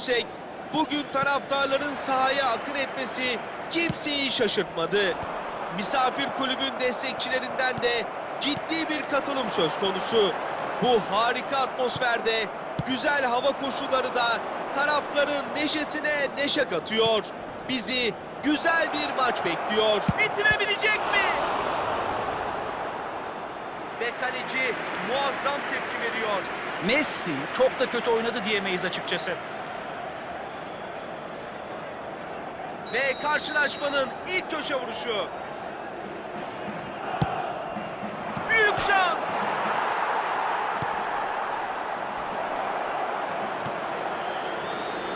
düşünürsek bugün taraftarların sahaya akın etmesi kimseyi şaşırtmadı. Misafir kulübün destekçilerinden de ciddi bir katılım söz konusu. Bu harika atmosferde güzel hava koşulları da tarafların neşesine neşe katıyor. Bizi güzel bir maç bekliyor. Bitirebilecek mi? Ve kaleci muazzam tepki veriyor. Messi çok da kötü oynadı diyemeyiz açıkçası. Ve karşılaşmanın ilk köşe vuruşu. Büyük şans.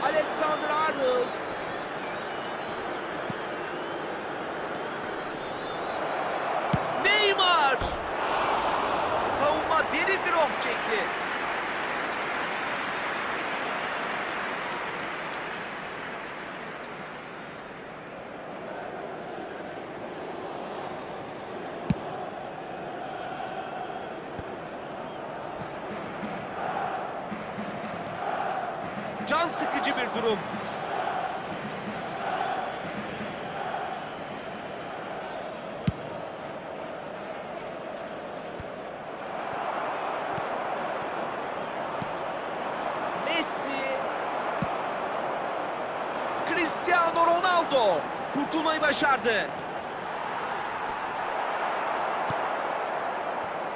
Alexander Arnold. Neymar. Savunma derin bir ok çekti. Sıkıcı bir durum. Messi. Cristiano Ronaldo kurtulmayı başardı.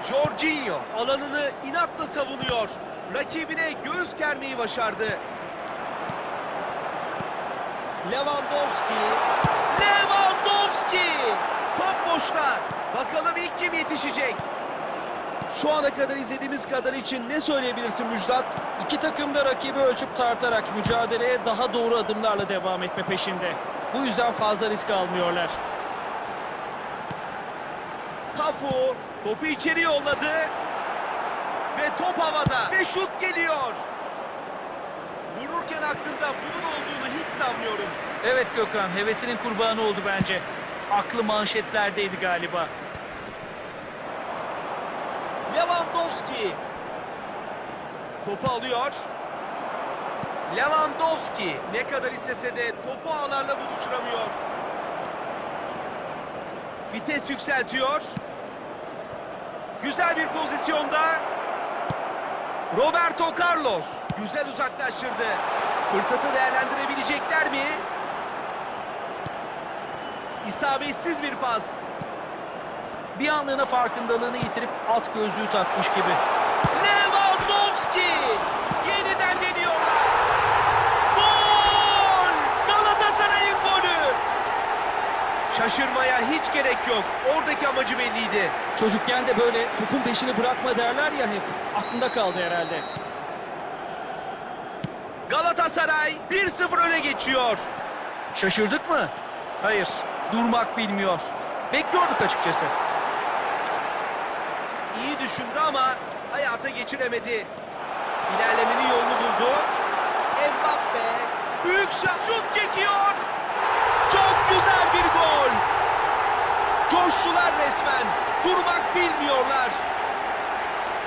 Jorginho alanını inatla savunuyor. Rakibine göğüs germeyi başardı. Lewandowski. Lewandowski! Top boşta. Bakalım ilk kim yetişecek? Şu ana kadar izlediğimiz kadar için ne söyleyebilirsin Müjdat? İki takım da rakibi ölçüp tartarak mücadeleye daha doğru adımlarla devam etme peşinde. Bu yüzden fazla risk almıyorlar. Kafu topu içeri yolladı. Ve top havada. Ve şut geliyor. Vururken aklında bunun olduğunu hiç sanmıyorum. Evet Gökhan, hevesinin kurbanı oldu bence. Aklı manşetlerdeydi galiba. Lewandowski. Topu alıyor. Lewandowski ne kadar istese de topu ağlarla buluşturamıyor. Vites yükseltiyor. Güzel bir pozisyonda. Roberto Carlos güzel uzaklaştırdı. Fırsatı değerlendirebilecekler mi? İsabetsiz bir pas. Bir anlığına farkındalığını yitirip at gözlüğü takmış gibi. Lewandowski yeniden deniyorlar. Gol! Galatasaray'ın golü. Şaşırmaya hiç gerek yok. Oradaki amacı belliydi. Çocukken de böyle topun peşini bırakma derler ya hep. Aklında kaldı herhalde. Galatasaray 1-0 öne geçiyor. Şaşırdık mı? Hayır, durmak bilmiyor. Bekliyorduk açıkçası. İyi düşündü ama hayata geçiremedi. İlerlemenin yolunu buldu. Mbappe büyük şut, şut çekiyor. Çok güzel bir gol. Coştular resmen. Durmak bilmiyorlar.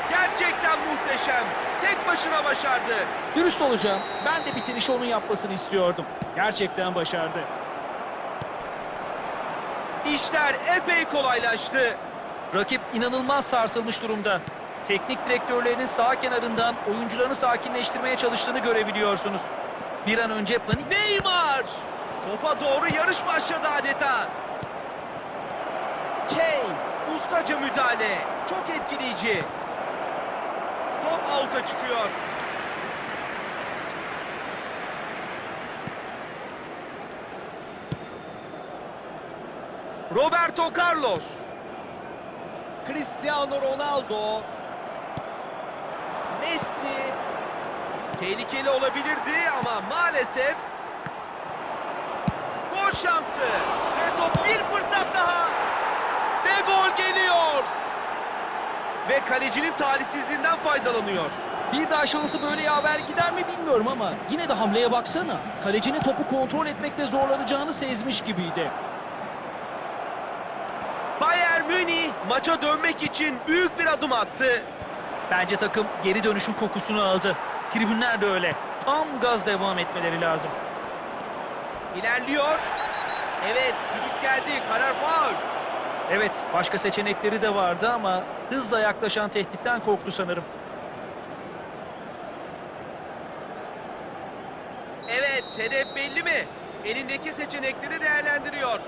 Gerçekten muhteşem. Tek başına başardı. Dürüst olacağım. Ben de bitirişi onun yapmasını istiyordum. Gerçekten başardı. İşler epey kolaylaştı. Rakip inanılmaz sarsılmış durumda. Teknik direktörlerinin sağ kenarından oyuncularını sakinleştirmeye çalıştığını görebiliyorsunuz. Bir an önce panik... Neymar! Topa doğru yarış başladı adeta. Kane, ustaca müdahale. Çok etkileyici. Top out'a çıkıyor. Roberto Carlos. Cristiano Ronaldo. Messi. Tehlikeli olabilirdi ama maalesef gol şansı ve top bir fırsat daha ve gol geliyor ve kalecinin talihsizliğinden faydalanıyor. Bir daha şansı böyle yaver gider mi bilmiyorum ama yine de hamleye baksana. Kalecinin topu kontrol etmekte zorlanacağını sezmiş gibiydi. Bayern Münih maça dönmek için büyük bir adım attı. Bence takım geri dönüşün kokusunu aldı. Tribünler de öyle. Tam gaz devam etmeleri lazım. İlerliyor. Evet düdük geldi. Karar faul. Evet, başka seçenekleri de vardı ama hızla yaklaşan tehditten korktu sanırım. Evet hedef belli mi? Elindeki seçenekleri değerlendiriyor.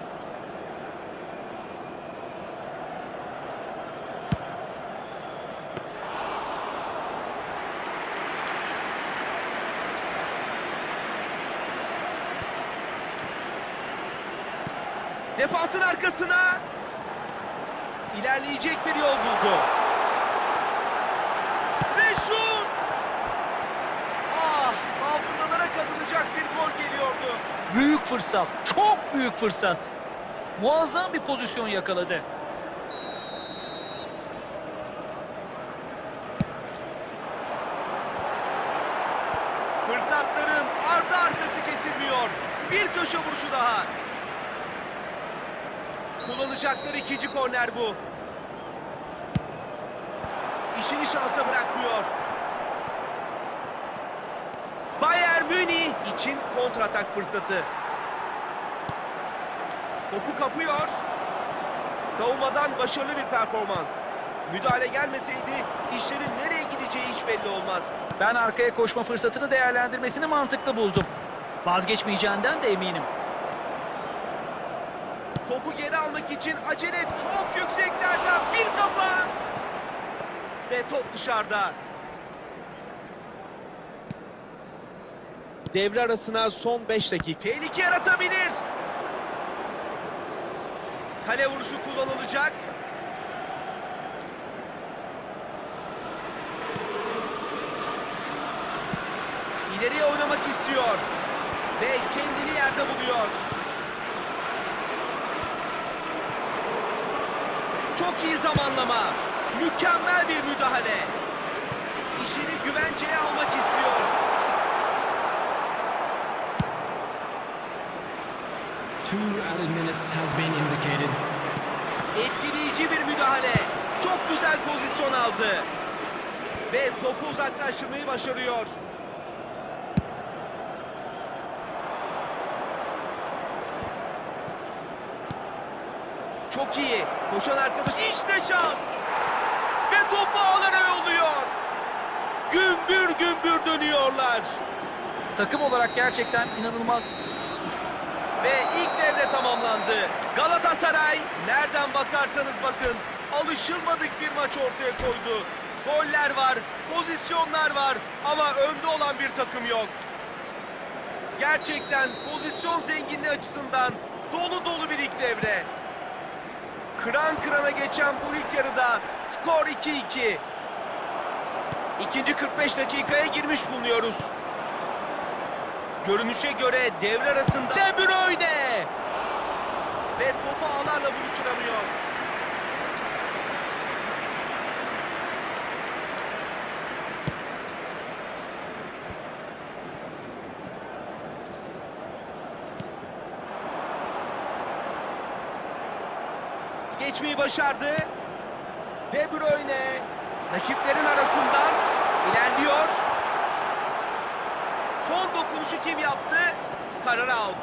Defansın arkasına ilerleyecek bir yol buldu. Ve şut! Ah, hafızalara kazanacak bir gol geliyordu. Büyük fırsat, çok büyük fırsat. Muazzam bir pozisyon yakaladı. Fırsatların ardı arkası kesilmiyor. Bir köşe vuruşu daha. Kullanacakları ikinci korner bu. İşini şansa bırakmıyor. Bayern Münih için kontratak fırsatı. Topu kapıyor. Savunmadan başarılı bir performans. Müdahale gelmeseydi işlerin nereye gideceği hiç belli olmaz. Ben arkaya koşma fırsatını değerlendirmesini mantıklı buldum. Vazgeçmeyeceğinden de eminim. Topu geri almak için acele çok yükseklerden bir kafa. Ve top dışarıda. Devre arasına son 5 dakika. Tehlike yaratabilir. Kale vuruşu kullanılacak. İleriye oynamak istiyor. Ve kendini yerde buluyor. Çok iyi zamanlama. Mükemmel bir müdahale. İşini güvenceye almak istiyor. Two added minutes has been indicated. Etkileyici bir müdahale. Çok güzel pozisyon aldı. Ve topu uzaklaştırmayı başarıyor. Çok iyi. Koşan arkadaş işte şans. Ve topu ağlara yolluyor. Gümbür gümbür dönüyorlar. Takım olarak gerçekten inanılmaz. Ve ilk devre tamamlandı. Galatasaray nereden bakarsanız bakın alışılmadık bir maç ortaya koydu. Goller var, pozisyonlar var ama önde olan bir takım yok. Gerçekten pozisyon zenginliği açısından dolu dolu bir ilk devre. Kıran kırana geçen bu ilk yarıda skor 2-2. İkinci 45 dakikaya girmiş bulunuyoruz. Görünüşe göre devre arasında De Bruyne ve topu ağlarla buluşturamıyor. Geçmeyi başardı. De Bruyne rakiplerin arasından ilerliyor. Son dokunuşu kim yaptı? Karar out.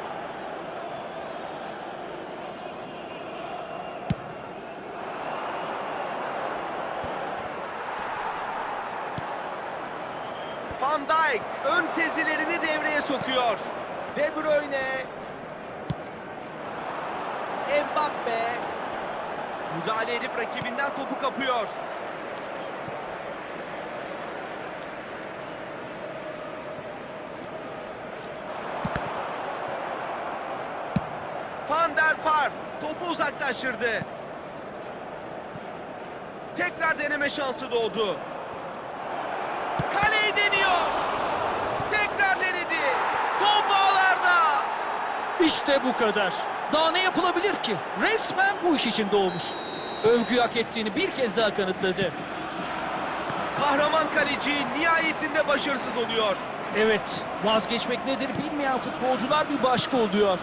Van Dijk ön sezilerini devreye sokuyor. De Bruyne. Mbappe. Müdahale edip rakibinden topu kapıyor. Van der Vaart topu uzaklaştırdı. Tekrar deneme şansı doğdu. Kaleyi deniyor. Tekrar denedi. Top ağlarda. İşte bu kadar. Daha ne yapılabilir ki? Resmen bu iş için doğmuş. Övgü hak ettiğini bir kez daha kanıtladı. Kahraman kaleci nihayetinde başarısız oluyor. Evet, vazgeçmek nedir bilmeyen futbolcular bir başka oluyor.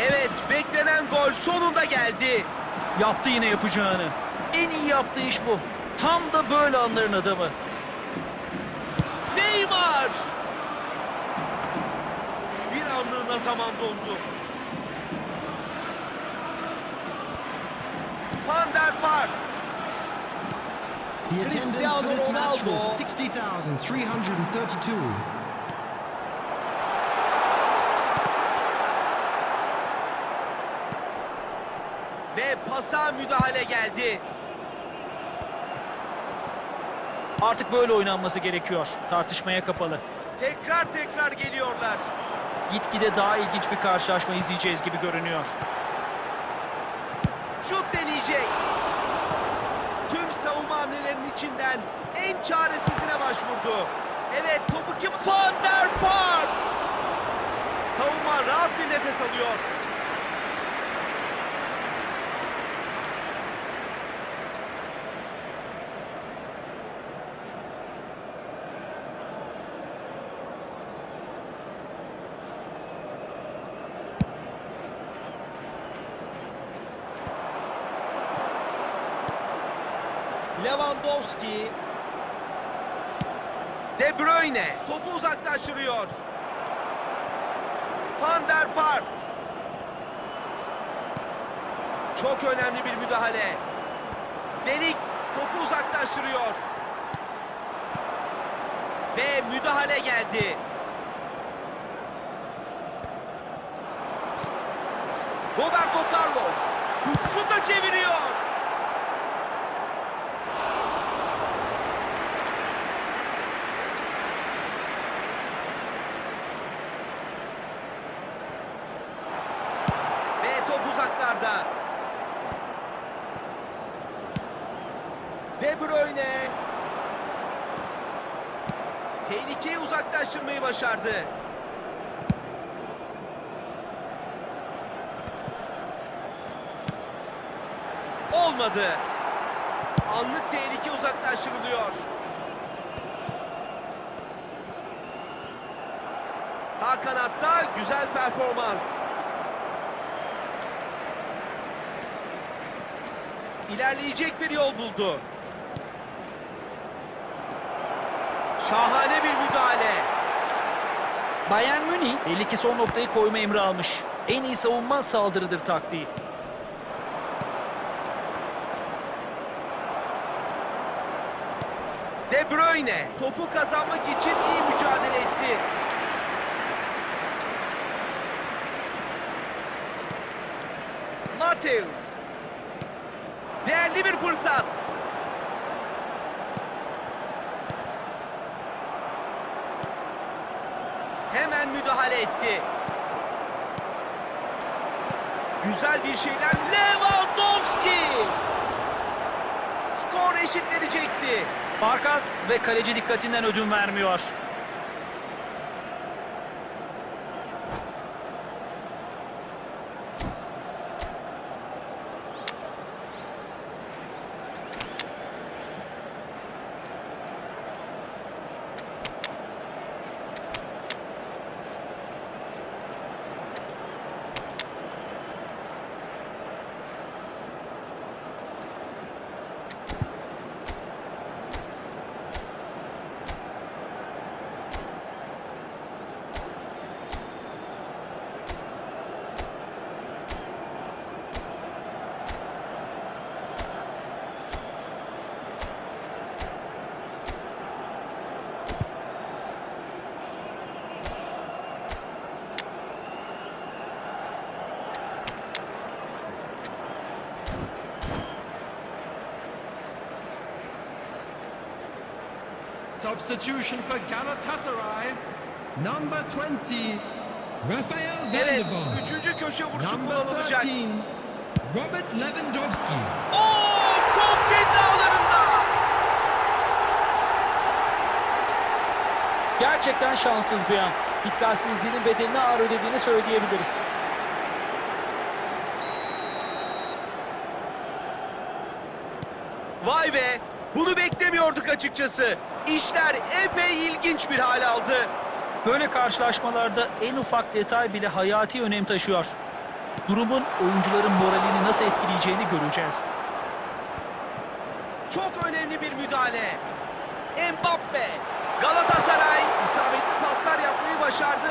Evet beklenen gol sonunda geldi. Yaptı yine yapacağını. En iyi yaptığı iş bu. Tam da böyle anların adamı. Neymar! Anlığına zaman dondu. Van der Vaart. The Cristiano Ronaldo. was 60,332. Ve pasa müdahale geldi. Artık böyle oynanması gerekiyor. Tartışmaya kapalı. Tekrar tekrar geliyorlar. Gitgide daha ilginç bir karşılaşma izleyeceğiz gibi görünüyor. Şut deneyecek. Tüm savunma hamlelerinin içinden en çaresizine başvurdu. Evet topu kim? Van der Vaart. Savunma rahat bir nefes alıyor. Lewandowski. De Bruyne topu uzaklaştırıyor. Vaart. Çok önemli bir müdahale. Delikt topu uzaklaştırıyor. Ve müdahale geldi. Roberto Carlos şuta çeviriyor. Ve top uzaklarda. De Bruyne. Tehlikeyi uzaklaştırmayı başardı. Olmadı. Anlık tehlike uzaklaştırılıyor. Sağ kanatta güzel performans. İlerleyecek bir yol buldu. Şahane bir müdahale. Bayern Münih belli ki son noktayı koyma emri almış. En iyi savunma saldırıdır taktiği. De Bruyne topu kazanmak için iyi mücadele etti. Mateus. Değerli bir fırsat. Müdahale etti. Güzel bir şeyler. Lewandowski. Skor eşitlenecekti. Farkas ve kaleci dikkatinden ödün vermiyor. Substitution for Galatasaray. Number 20, Rafael Evet, üçüncü köşe vuruşu Number kullanılacak. 13, Robert Lewandowski. Oo, top kendi ağlarında. Gerçekten şanssız bir an. Dikkatsizliğinin bedelini ağır ödediğini söyleyebiliriz. Açıkçası. İşler epey ilginç bir hal aldı. Böyle karşılaşmalarda en ufak detay bile hayati önem taşıyor. Durumun oyuncuların moralini nasıl etkileyeceğini göreceğiz. Çok önemli bir müdahale. Mbappe Galatasaray isabetli paslar yapmayı başardı.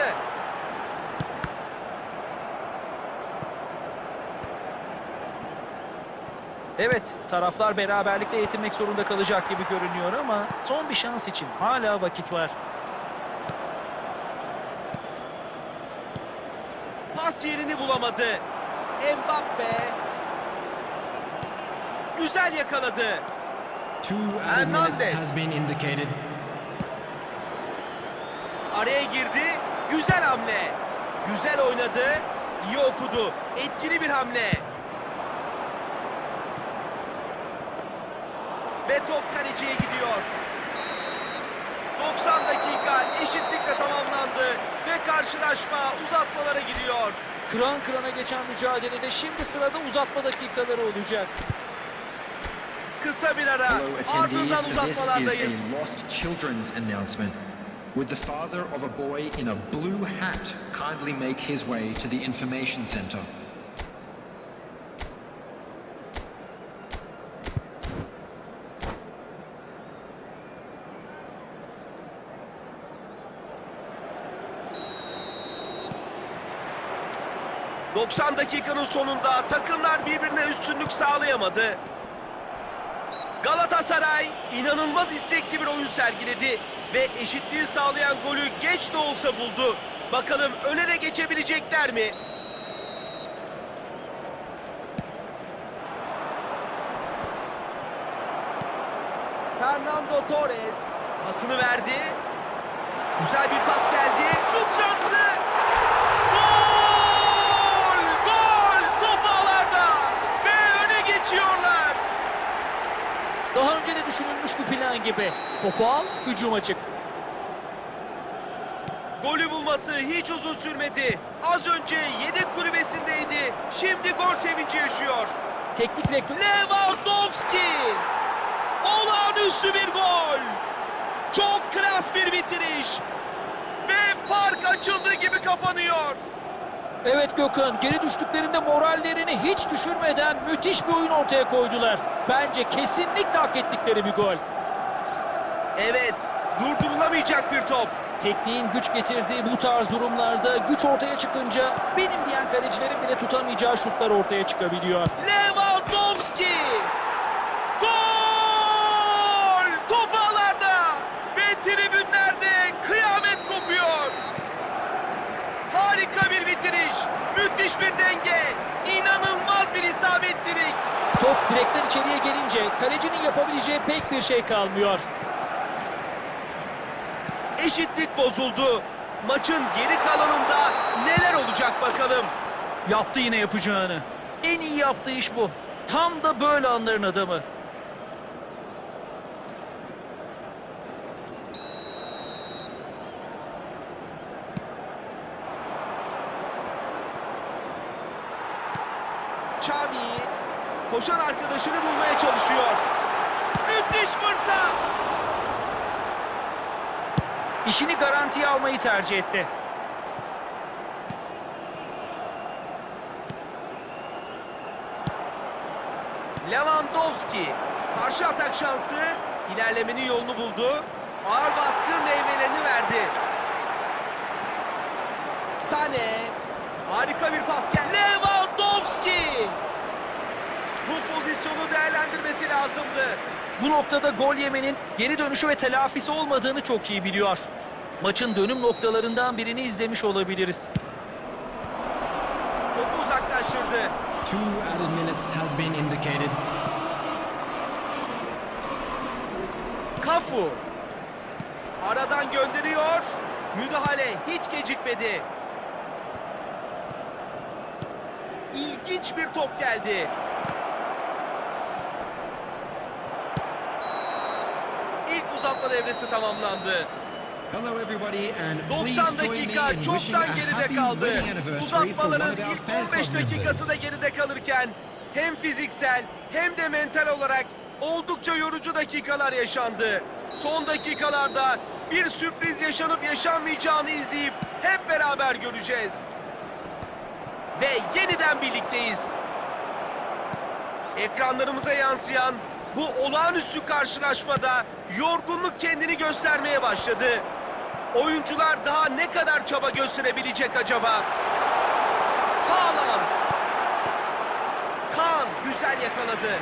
Evet, taraflar beraberlikle yetinmek zorunda kalacak gibi görünüyor ama son bir şans için hala vakit var. Pas yerini bulamadı. Mbappe güzel yakaladı. Hernandez. Araya girdi. Güzel hamle. Güzel oynadı. iyi okudu. Etkili bir hamle. Ve top kaleciye gidiyor. 90 dakika eşitlikle tamamlandı ve karşılaşma uzatmalara gidiyor. Kıran kırana geçen mücadelede şimdi sırada uzatma dakikaları olacak. Kısa bir ara. Ardından uzatmalardayız. is a lost children's announcement. Would the father of a boy in a blue hat kindly make his way to the information center? — 90 dakikanın sonunda takımlar birbirine üstünlük sağlayamadı. Galatasaray inanılmaz istekli bir oyun sergiledi ve eşitliği sağlayan golü geç de olsa buldu. Bakalım öne de geçebilecekler mi? Fernando Torres pasını verdi. Güzel bir pas geldi. Şut şansı. Gol! Gol! Top ağlarda ve öne geçiyorlar. Daha önce de düşünülmüş bir plan gibi. Topu al, hücuma çık. Golü bulması hiç uzun sürmedi. Az önce yedek kulübesindeydi. Şimdi gol sevinci yaşıyor. Teknik direktör Lewandowski! Olağanüstü bir gol! Çok klas bir bitiriş. Ve fark açıldığı gibi kapanıyor. Evet Gökhan, geri düştüklerinde morallerini hiç düşürmeden müthiş bir oyun ortaya koydular. Bence kesinlikle hak ettikleri bir gol. Evet, durdurulamayacak bir top. Tekniğin güç getirdiği bu tarz durumlarda güç ortaya çıkınca benim diyen kalecilerin bile tutamayacağı şutlar ortaya çıkabiliyor. Lewandowski! Gol! Top ağlarda ve tribünlerde kıyamet kopuyor. Harika bir bitiriş, müthiş bir denge, inanılmaz bir isabetlilik. Top direkten içeriye gelince kalecinin yapabileceği pek bir şey kalmıyor. Eşitlik bozuldu. Maçın geri kalanında neler olacak bakalım. Yaptı yine yapacağını. En iyi yaptığı iş bu. Tam da böyle anların adamı. Koşan arkadaşını bulmaya çalışıyor. Müthiş fırsat. İşini garantiye almayı tercih etti. Lewandowski karşı atak şansı ilerlemenin yolunu buldu. Ağır baskı meyvelerini verdi. Sane harika bir pas geldi. Lewandowski bu pozisyonu değerlendirmesi lazımdı. Bu noktada gol yemenin geri dönüşü ve telafisi olmadığını çok iyi biliyor. Maçın dönüm noktalarından birini izlemiş olabiliriz. Topu uzaklaştırdı. Two added minutes has been indicated. Kafu aradan gönderiyor. Müdahale hiç gecikmedi. İlginç bir top geldi. İlk uzatma devresi tamamlandı. Hello everybody and please 90 join me dakika çoktan geride kaldı. Uzatmaların ilk fan 15 club dakikası da geride kalırken hem fiziksel hem de mental olarak oldukça yorucu dakikalar yaşandı. Son dakikalarda bir sürpriz yaşanıp yaşanmayacağını izleyip hep beraber göreceğiz. Ve yeniden birlikteyiz. Ekranlarımıza yansıyan Bu olağanüstü karşılaşmada yorgunluk kendini göstermeye başladı. Oyuncular daha ne kadar çaba gösterebilecek acaba? Haaland. Kaan güzel yakaladı.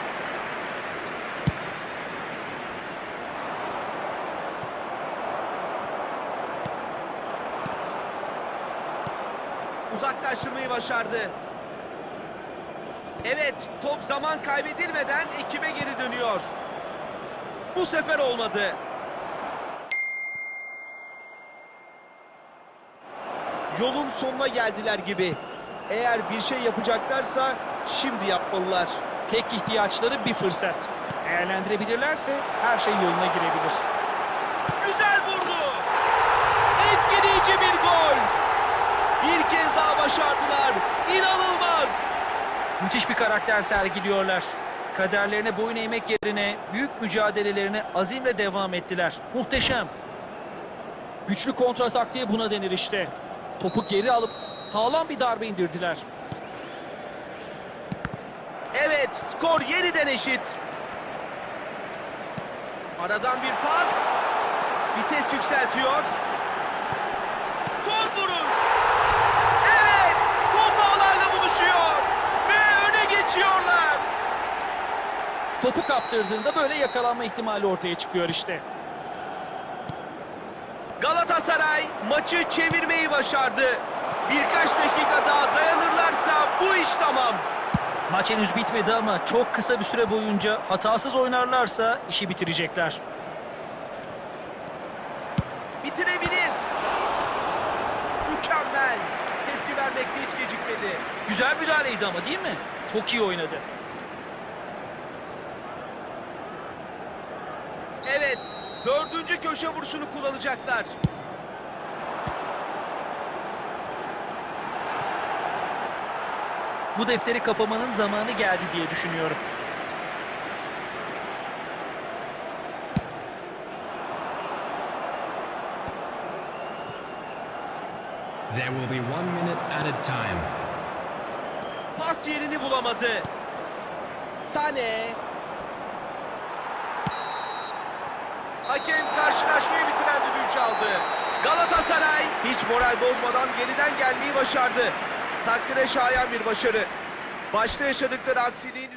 Uzaklaştırmayı başardı. Evet, top zaman kaybedilmeden ekibe geri dönüyor. Bu sefer olmadı. Yolun sonuna geldiler gibi. Eğer bir şey yapacaklarsa şimdi yapmalılar. Tek ihtiyaçları bir fırsat. Değerlendirebilirlerse her şey yoluna girebilir. Güzel vurdu. Etkileyici bir gol. Bir kez daha başardılar. İnanılmaz. Müthiş bir karakter sergiliyorlar. Kaderlerine boyun eğmek yerine büyük mücadelelerine azimle devam ettiler. Muhteşem. Güçlü kontra taktiği buna denir işte. Topu geri alıp sağlam bir darbe indirdiler. Evet, skor yeniden eşit. Aradan bir pas. Vites yükseltiyor. Son vuruş. Evet, top ağlarla buluşuyor. Ve öne geçiyorlar. Topu kaptırdığında böyle yakalanma ihtimali ortaya çıkıyor işte. Galatasaray maçı çevirmeyi başardı. Birkaç dakika daha dayanırlarsa bu iş tamam. Maç henüz bitmedi ama çok kısa bir süre boyunca hatasız oynarlarsa işi bitirecekler. Bitirebilir. Mükemmel. Tepki vermekte hiç gecikmedi. Güzel müdahaleydi ama değil mi? Çok iyi oynadı. Evet, dördüncü köşe vuruşunu kullanacaklar. Bu defteri kapamanın zamanı geldi diye düşünüyorum. There will be one minute added time. Pas yerini bulamadı. Sane. Hakem karşılaşmayı bitiren düdüğü çaldı. Galatasaray hiç moral bozmadan geriden gelmeyi başardı. Takdire şayan bir başarı. Başta yaşadıkları aksiliğin